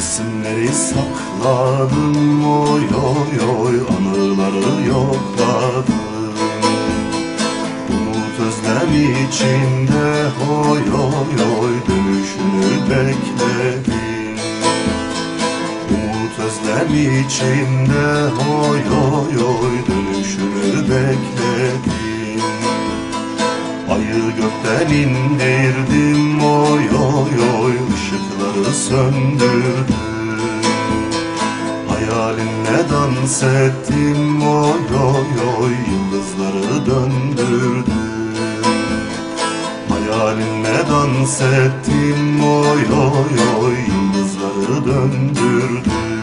Resimleri sakladım oy oy oy anıları yokladım. Umut özlem içinde oy oy oy dönüşünü bekledim özlem içinde. Oy oy oy dönüşünü bekledim Ayı gökten indirdim. Oy oy oy ışıkları söndürdüm. Hayalinle dans ettim. Oy oy oy yıldızları döndürdüm. Hayalinle dans ettim. Oy oy oy yıldızları döndürdüm